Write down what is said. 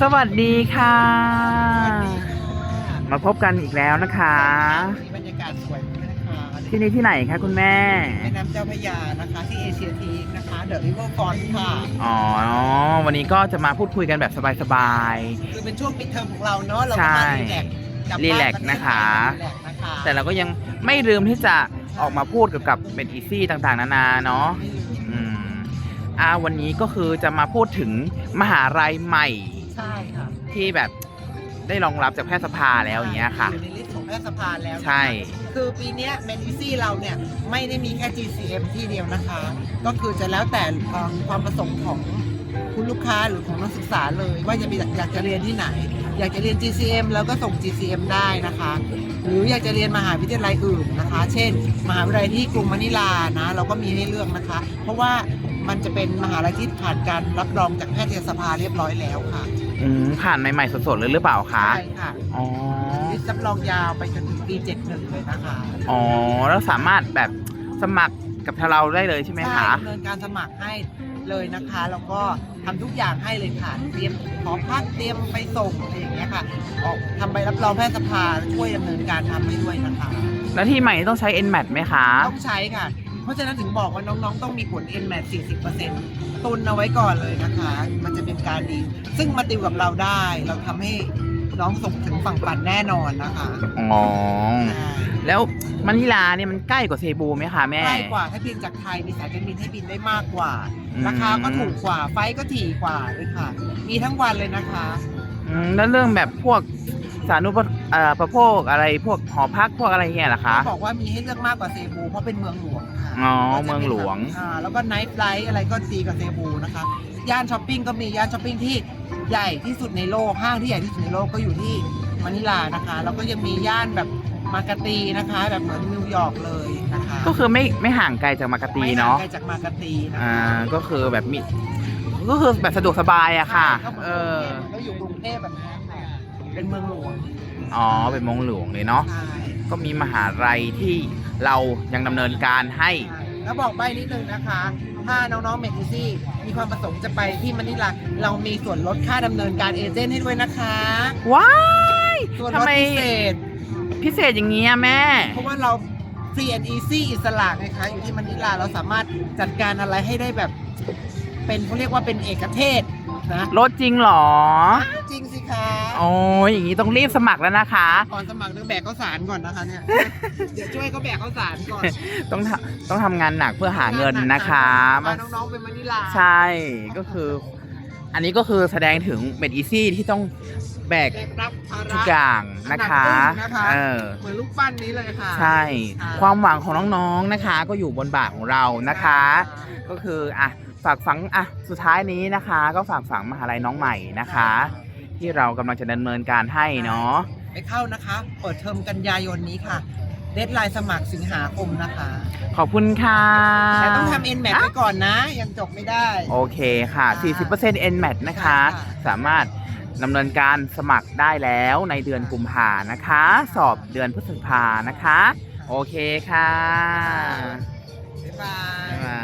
สวัสดีค่ะสวัสดีค่ะ มาพบกันอีกแล้วนะคะมีบรรยากาศสวยมากนะคะที่นี่ที่ไหนคะคุณแม่ แม่น้ำเจ้าพระยานะคะ ที่เอเชียทีกนะคะ เดอะริเวอร์ฟอนค่ะ อ๋อ วันนี้ก็จะมาพูดคุยกันแบบสบาย คือเป็นช่วงปิดเทอมของเราเนาะ เราใช่ก็มารีแลกซ์กลับรีบ้าแลกซ์ปรเทศนะคะ รีแลกซ์นะคะๆ แต่เราก็ยังไม่ลืมที่จะออกมาพูดเกี่ยวกับเป็นอีซี่ต่างๆ นานาเนาะ อืมอ่าวันนี้ก็คือจะมาพูดถึงมหาลัยใหม่ ใช่ค่ะที่แบบได้รองรับจากแพทยสภาแล้วอย่างเงี้ยค่ะ อยู่ในลิสต์ของแพทยสภาแล้วนะคะใช่ คือปีเนี้เมดิซี่เราเนี่ยไม่ได้มีแค่ GCM ที่เดียวนะคะ ก็คือจะแล้วแต่เอ่อความประสงค์ของคุณลูกค้าหรือของนักศึกษาเลย ว่าจะมีอยากจะเรียนที่ไหน อยากจะเรียน GCM แล้วก็ส่ง GCM ได้นะคะ หรืออยากจะเรียนมหาวิทยาลัยอื่นนะคะ เช่น มหาวิทยาลัยที่กรุงมะนิลานะเราก็มีให้เลือกนะคะ เพราะว่ามันจะเป็นมหาลัยที่ผ่านการรับรองจากแพทยสภาเรียบร้อยแล้วค่ะ อืมผ่านใหม่ๆสดๆเลยหรือเปล่าคะ ใช่ค่ะอ๋อ ลิสต์รับรองยาวไปจนถึงปี 71 เลยนะคะอ๋อ แล้วสามารถแบบสมัครกับทางเราได้เลยใช่ไหมใช่คะ ดำเนินการสมัครให้เลยนะคะ แล้วก็ทำทุกอย่างให้เลยค่ะ เตรียมขอพักเตรียมไปส่งอะไรอย่างเงี้ยค่ะ ออกทำใบรับรองแพทยสภาช่วยดำเนินการทำให้ด้วยนะคะ แล้วที่ใหม่ต้องใช้ NMAT ไหมคะ ต้องใช้ค่ะ เพราะฉะนั้นถึงบอกว่าน้องๆ ต้องมีผล NMAT 40%ตุนเอาไว้ก่อนเลยนะคะ มันจะเป็นการดี ซึ่งมาติวกับเราได้ เราทำให้น้องส่งถึงฝั่งฝันแน่นอนนะคะอ๋อ ใช่แล้วมะนิลาเนี่ยมันใกล้กว่าเซบูไหมคะแม่ใกล้กว่าถ้าบินจากไทยมีสายการบินให้บินได้มากกว่า อืม ราคาก็ถูกกว่าไฟล์ก็ถี่กว่าเลยค่ะ มีทั้งวันเลยนะคะ อืมแล้วเรื่องแบบพวก สาธารณูปเอ่อประโภคอะไรพวกหอพักพวกอะไรเงี้ยเหรอคะ บอกว่ามีให้เลือกมากกว่าเซบูเพราะเป็นเมืองหลวงค่ะอ๋อก็จะป็นเมืองหลวง อ่าแล้วก็ไนท์ไลท์อะไรก็ดีกว่าเซบูนะคะย่านช้อปปิ้งก็มีย่านช้อปปิ้งที่ใหญ่ที่สุดในโลกห้างที่ใหญ่ที่สุดในโลกก็อยู่ที่มะนิลานะคะแล้วก็ยังมีย่านแบบมากาตีนะคะ แบบเหมือนนิวยอร์กเลยนะคะก็คือไม่ไม่ห่างไกลจากมากาตีไม่ห่างเนาะไกลจากมากาตีนะอ่าคะ ก็คือแบบมีก็คือแบบสะดวกสบายอะค่ะ ใช่ก็เหมือนเออก็อยู่กรุงเทพแบบนี้ค่ะ เป็นเมืองหลวงอ๋อเป็นเมองหลวงเลยเนาะใช่ก็มีมหาลัยที่เรายังดำเนินการให้ แล้วบอกใบนิดนึงนะคะ ถ้าน้องๆเมทิซี่มีความประสงค์จะไปที่มะนิลาเรามีส่วนลดค่าดำเนินการเอเจนต์ให้ด้วยนะคะ ว้ายส่วนลทำดไมพิเศษ พิเศษอย่างนี้อะแม่ เพราะว่าเราฟรีแอนด์อีซี่อิสระไงคะอยู่ที่มะนิลาเราสามารถจัดการอะไรให้ได้แบบ เป็นเขาเรียกว่าเป็นเอกเทศนะรถจริงเหรอจริงสิคะ โอ้ยอย่างนี้ต้องรีบสมัครแล้วนะคะ ก่อนสมัครต้องแบกข้าวสารก่อนนะคะเนี่ย เดี๋ยวช่วยเขาแบกข้าวสารก่อนต้องทำต้องทำงานหนักเพื่อหาเงินนะคะพาน้องๆไปมะนิลาใช่ก็คือ อันนี้ก็คือแสดงถึงเม็ดอีซี่ที่ต้องแบกแบกรับภาระทุกอย่างนะคะอันดับหนึ่งนะคะเออ เหมือนลูกปั้นนี้เลยค่ะใช่ค่ะความหวังของน้องๆนะคะ ก็อยู่บนบ่าของเรานะคะ ก็คืออะฝากฝังอะสุดท้ายนี้นะคะ ก็ฝากฝังมหาลัยน้องใหม่นะคะ ที่เรากำลังจะดำเนินการให้เนาะไปเข้านะคะ เปิดเทอมกันยายนนี้ค่ะ เดทไลน์สมัครสิงหาคมนะคะ ขอบคุณค่ะ แต่ต้องทำ n m a t ไว้ก่อนนะ ยังจบไม่ได้ โอเคค่ะ 40% NMAT นะคะ ใช่ค่ะ สามารถดำเนินการสมัครได้แล้วในเดือนกุมภานะคะ สอบเดือนพฤษภานะคะ โอเคค่ะ บ๊ายบาบ๊ายย บาย